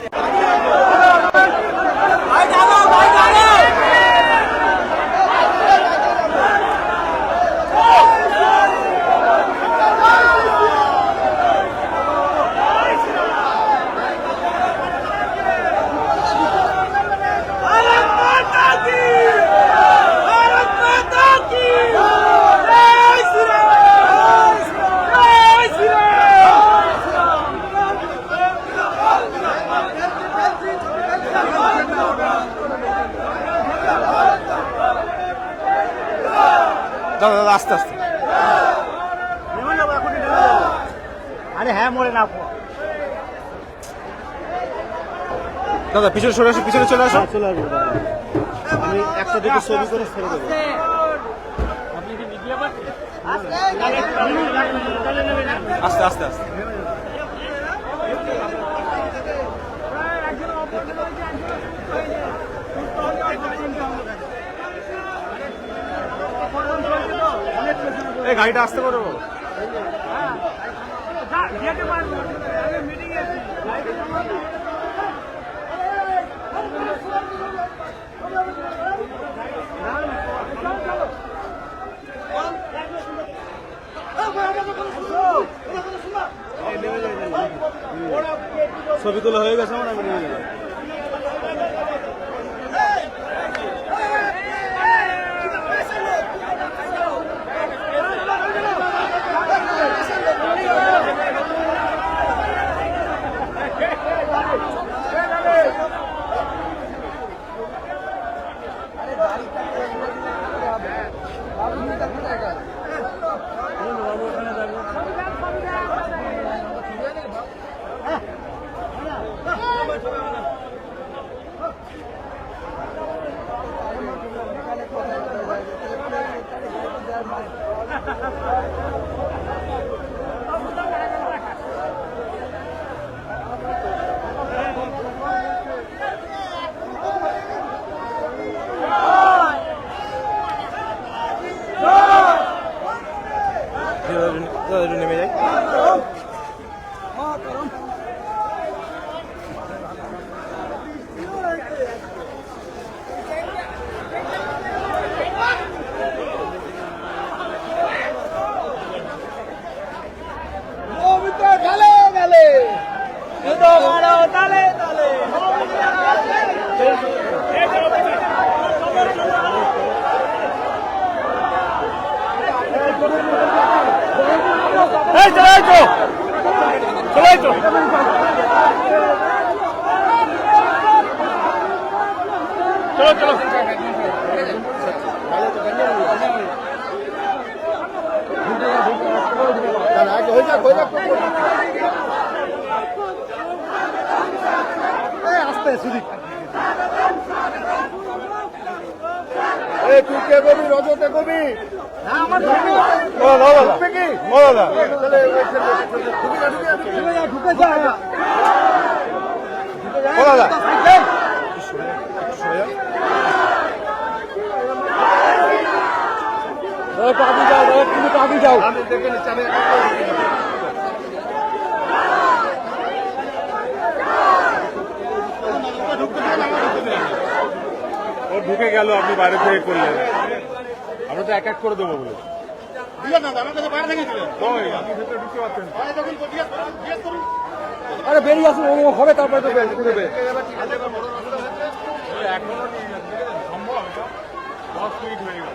Yeah. দাদা পিছনে সরে আসো পিছনে চলে আসো। চলে আসব আমি একটা দুটো ছবি করে ছেড়ে দেবো। আস্তে আস্তে আস্তে। এই গাড়িটা আসতে করো ছবি তোলা হয়ে গেছে আমার আমি নিয়ে গেলাম দাদা একটু নেমে যাই গালে গালে যুদ্ধ মারো তালে তালে এই চলে তো চলে। তো চলো চলো। আস্তে সুদীপ তুই কে কবি? রজতে কবি? ঢুকে পাবি যাও তুমি পাবি যাও। আমি দেখে নিচ্ছি আমি ঢুকে গেল আপনি বাইরে থেকে করলেন। আমরা তো এক এক করে দেবো বলে। আরে বেরিয়ে আসুন হবে তারপরে তো এখনও সম্ভব? দশ মিনিট হয়ে গেল।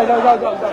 যাও যাও যাও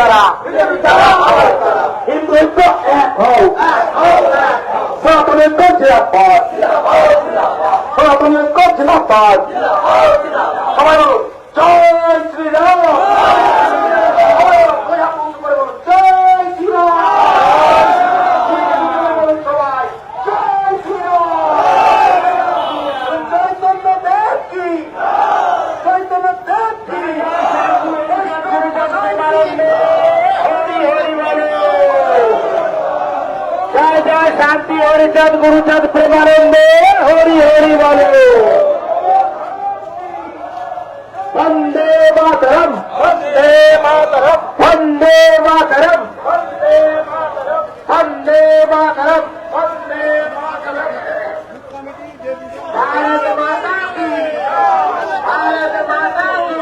তারা। হিন্দু হিন্দু এক হও। সাতনেক জিরাপাত সাতনেক জিরাপাত সবাই বলো। চাঁদ গুরুচাঁদ প্রেমানন্দের হরি হরি বলে। বন্দে মাতরম বন্দে মাতরম বন্দে মাতরম বন্দে মাতরম বন্দে মাতরম ভারত মাতা কি, ভারত মাতা কি।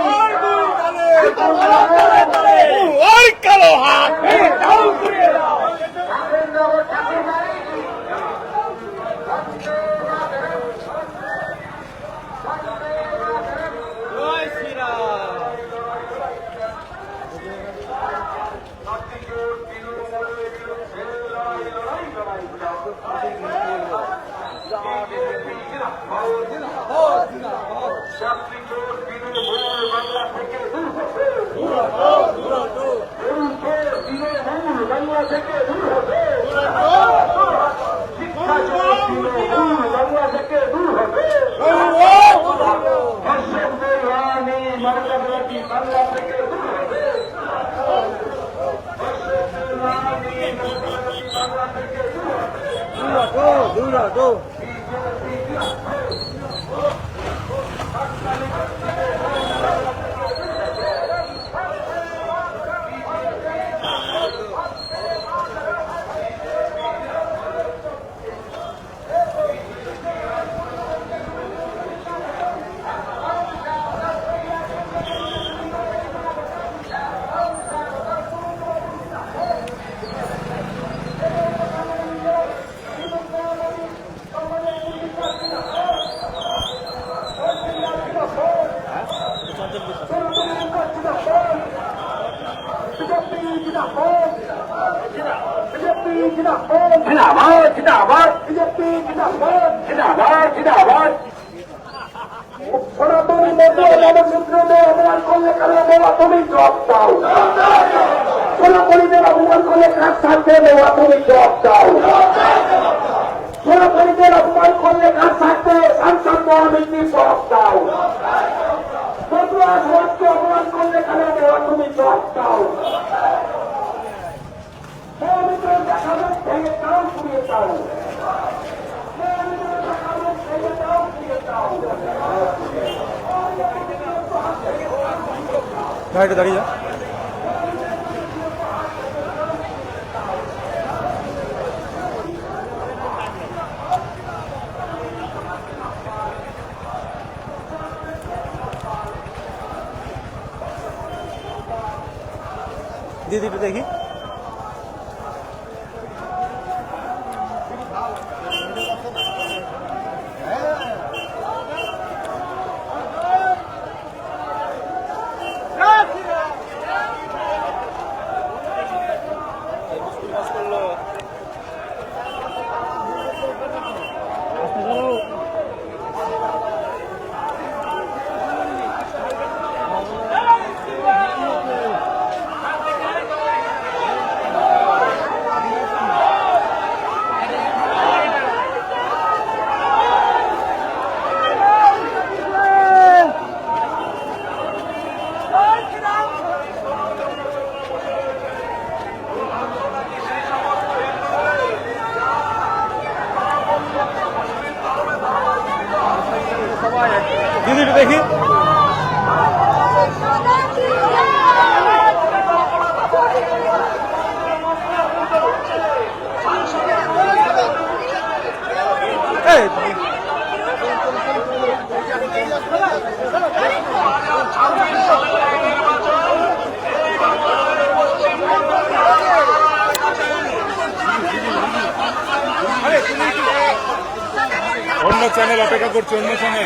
কালো হাত। do. তুমি জবাব দাও। বদুয়া সমাজকে অপমান করলে কেন দেওয়া তুমি জবাব দাও। দাঁড়িয়ে যা। दीदी पे देखिए। করছে অন্য সঙ্গে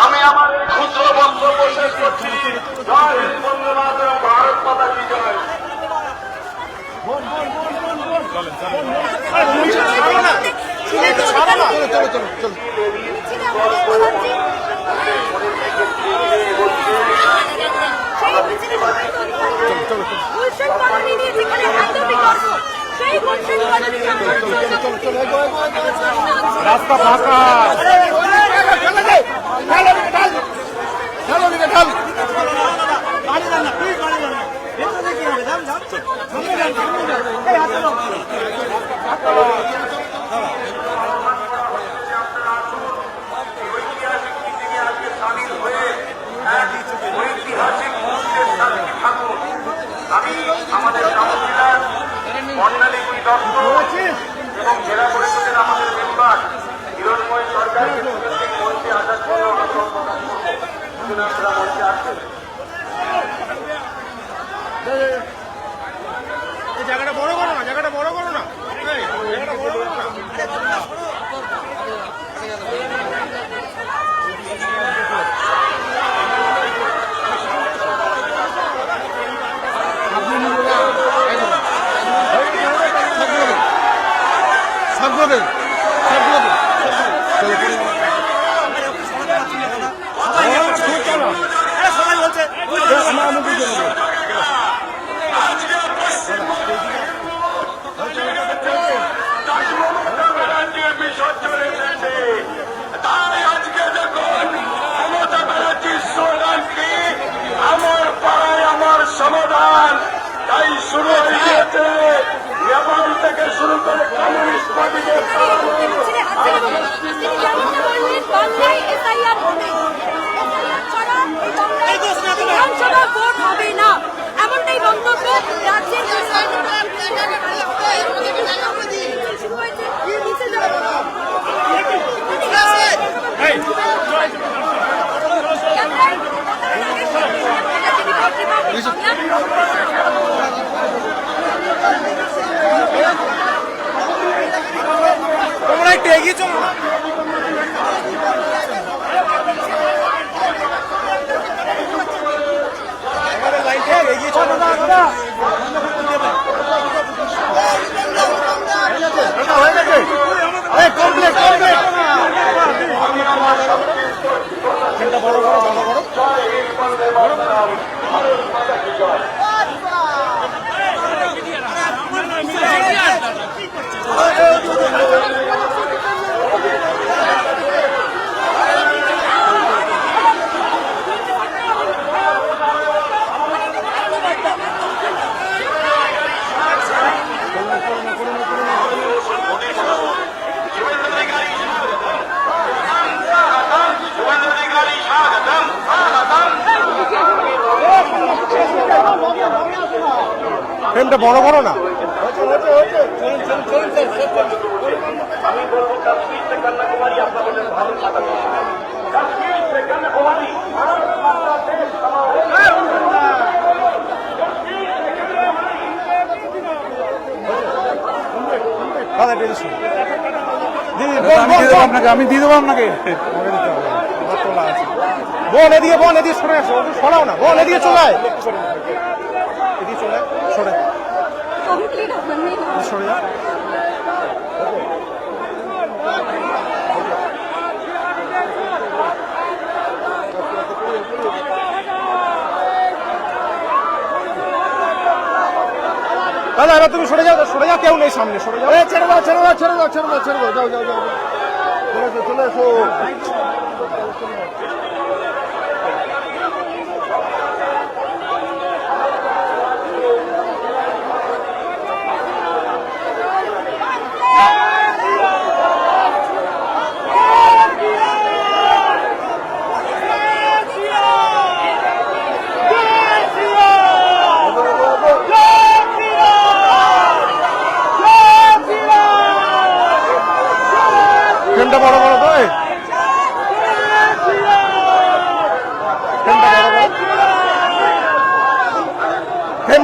আমি আমার ক্ষুদ্র বক্তব্য শেষ করছি জয় হিন্দ চলো চলো চলো চলো। রাস্তা ফাঁকা। আমাদের কাউন্সিলর বর্ণালী গুই দত্ত এবং জেলা পরিষদের আমাদের মেম্বার, হিরণময় সরকারকে মন্ত্রী আসার জন্য অনুরোধ আসছেন জায়গাটা বড় করো না, জায়গাটা বড় করো না। জায়গাটা বড় করো না। সমাধান তাই শুরু হয়ে নেপাল থেকে শুরু করে কমিউনিস্ট পার্টিদের ছেলে হাতে নেব। তিনি যেমনটা বললেন, বাংলায় SIR হবে। SIR ছাড়া এই বাংলায় বিধানসভা ভোট হবে না এমনটাই মন্তব্য রাজ্যের শুরু হয়েছে নিচে যাব তোমরা একটু এগিয়ে চলো না আমাদের লাইনটা এগিয়ে চলো না দাদা হয়ে গেছে এই কমপ্লিট কমপ্লিট ফ্রেমটা বড় করো না। আমি বলব কাশ্মীর কন্যাকুমারী আপনাদের ভালো কাশ্মীর কন্যাকুমারী ভারত মাতা দেশ আমি দিয়ে দেবো আপনাকে। বোন এদিকে বোন এদিকে সরে আসো ওকে সরাও না। বোন এদিকে চলে আয় এদিকে চলে আয়, সরে কমপ্লিট না সরে যা দাদা এবার তুমি সরে যাও সরে যাও কেউ নেই সামনে সরে যাও। ছেড়ে দাও ছেড়ে দাও ছেড়ে দাও ছেড়ে দাও ছেড়ে দাও যাও যাও যাও। চলে এসো চলে এসো।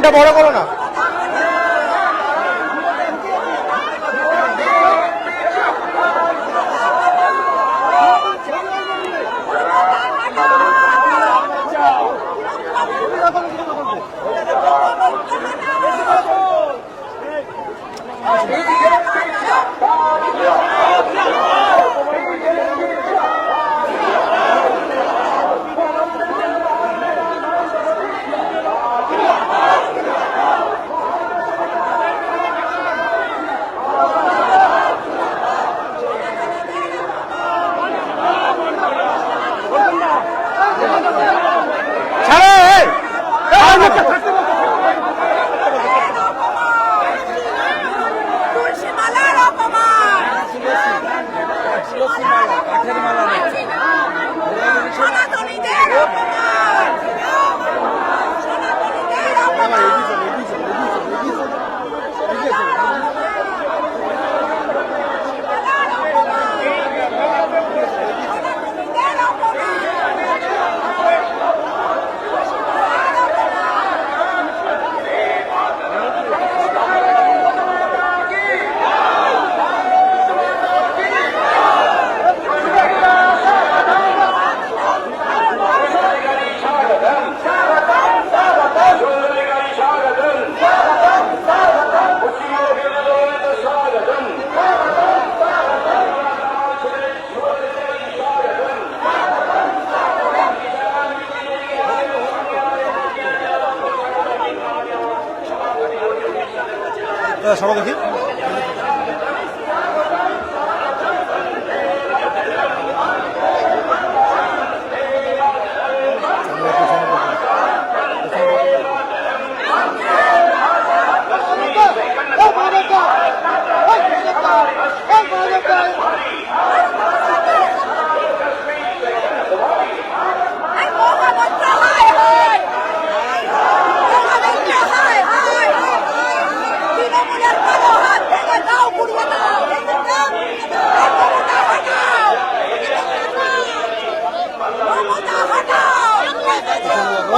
ফ্রেমটা বড় করো না।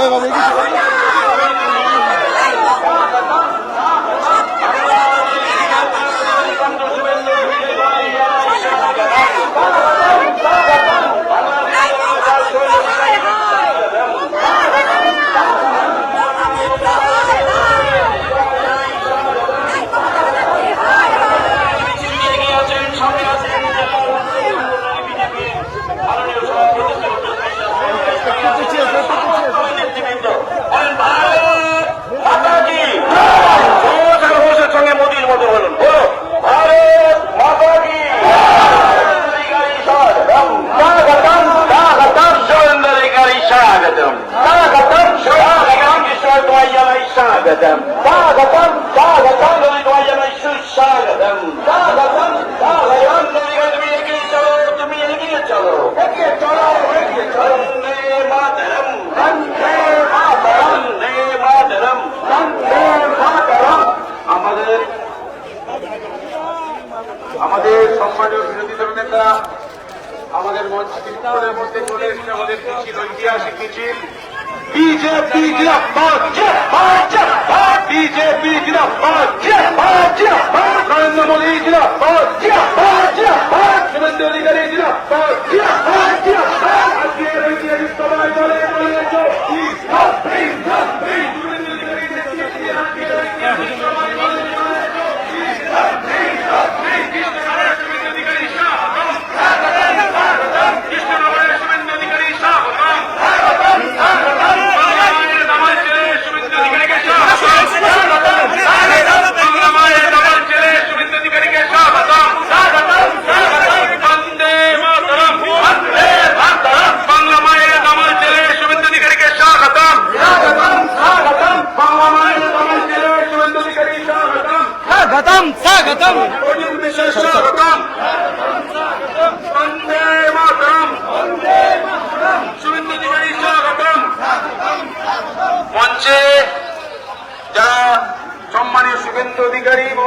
legalmente. ছিল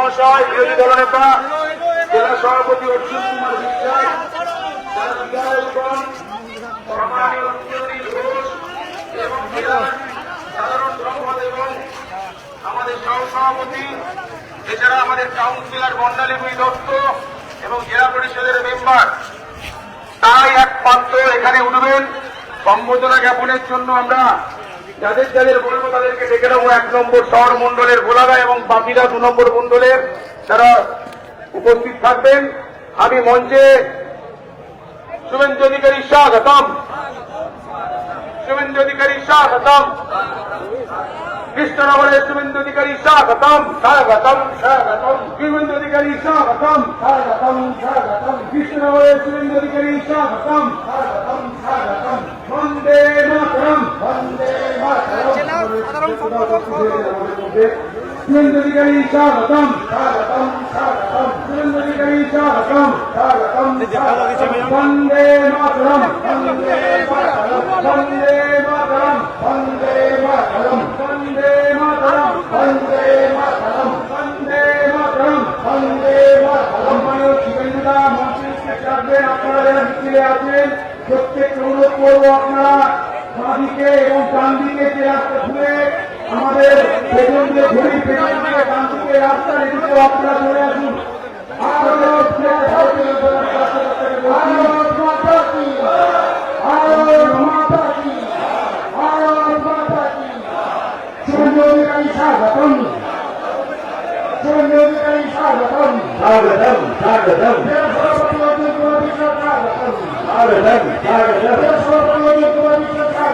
মহাশয় বিরোধী দলনেতা জেলা সভাপতি অর্জুন কুমার সাধারণ আমাদের এছাড়া আমাদের কাউন্সিলর বন্ডালী দত্ত এবং জেলা পরিষদের মেম্বার, তাই একমাত্র এখানে উঠবেন। সম্বোধনা জ্ঞাপনের জন্য আমরা যাদের যাদের বলব তাদেরকে ডেকে নেব। এক নম্বর শহর মন্ডলের গোলাগা এবং বাকিরা দু নম্বর মন্ডলের তারা উপস্থিত থাকবেন। আমি মঞ্চে শুভেন্দু অধিকারী স্বাগতম শুভেন্দু অধিকারী স্বাগতম কৃষ্ণনগরের শুভেন্দু অধিকারী স্বাগতম স্বাগতম স্বাগতম শুভেন্দু অধিকারী স্বাগতম স্বাগতম স্বাগতম কৃষ্ণনগরের শুভেন্দু অধিকারী স্বাগতম স্বাগতম স্বাগতম বন্দে মাতরম বন্দে অধিকারী স্বাগতম স্বাগতম স্বাগতম শুভেন্দু অধিকারী স্বাগতম স্বাগতম বন্দে মাতরম। বন্দে মাতরম বন্দে মাতরম বন্দে মাতরম বন্দে মাতরম বন্দে মাতরম বন্দে মাতরম বন্দে মাতরম মানে শুভেন্দুদা মন্ত্রী থাকবেন আপনারা যারা আছেন প্রত্যেক অনুরোধ করব আপনারা বাঁদিকে এবং ডান যে রাস্তা আমাদের বেগুন দিয়ে ঘুরি বেগুন দিয়ে ডান দিকে রাস্তা এদিকে আপনারা চলে আসুন। স্বাগতম। স্বাগতম। স্বাগতম স্বাগতম। স্বাগতম।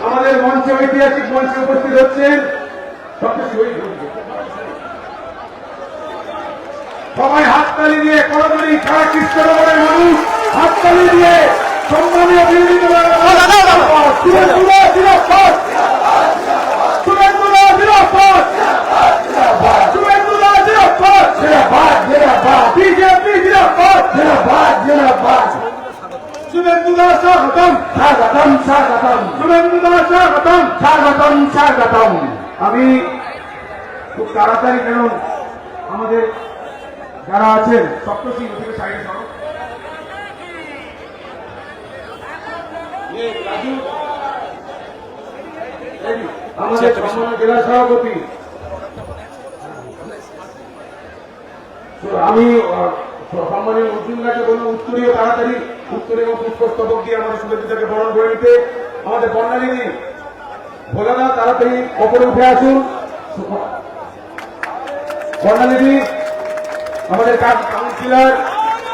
আমাদের মঞ্চে ঐতিহাসিক মঞ্চে উপস্থিত হচ্ছেন সবাই হাততালি দিয়ে করতালি সারা কৃষ্ণনগরের মানুষ হাততালি দিয়ে সম্মানীয় বিরোধী দলের স্বাগতম। স্বাগতম স্বাগতম। স্বাগতম স্বাগতম। আমি খুব তাড়াতাড়ি কেন আমাদের যারা আছেন সপ্তশী থেকে সাইডে সরো। এই রাজু, এই, আমাদের জেলা সভাপতি। আমি সম্মানীয় উজ্জুলদাকে বলব উত্তরীয় তাড়াতাড়ি। উত্তর এবং পুষ্পস্তবক দিয়ে আমাদের শুভেচ্ছাকে বরণ করে নিতে আমাদের বর্ণালিনী ভোলাদা তাড়াতাড়ি ওপরে উঠে আসুন। বর্ণালিনী আমাদের কাজ কাউন্সিলর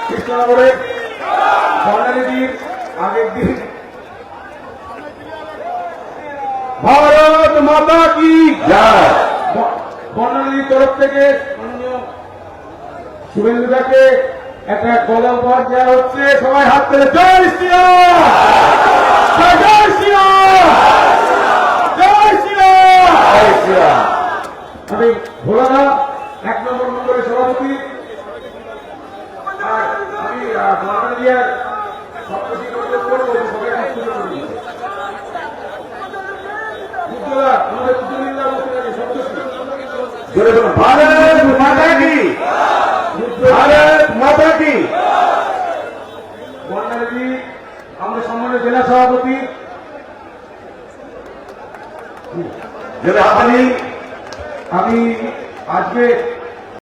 কৃষ্ণনগরে। বর্ণালিনীর আগের দিন। ভারত মাতা কি জয়। বর্ণালিনীর তরফ থেকে শুভেন্দুদাকে একটা গলা উপহার দেওয়া হচ্ছে সবাই হাত তুলে জয় জয় জয় আমি ভোলাদা এক নম্বর মন্ডলের সভাপতি। আর আমি বাঙালিয়ার সপ্তশী করব সবাই হাত তুলে উজ্জ্বলা আমাদের লাগে সপ্তশী ভারত মাতা কি ভারত মাতা কি বন্যালী আমাদের সম্মানীয় জেলা সভাপতি আমি আমি আজকে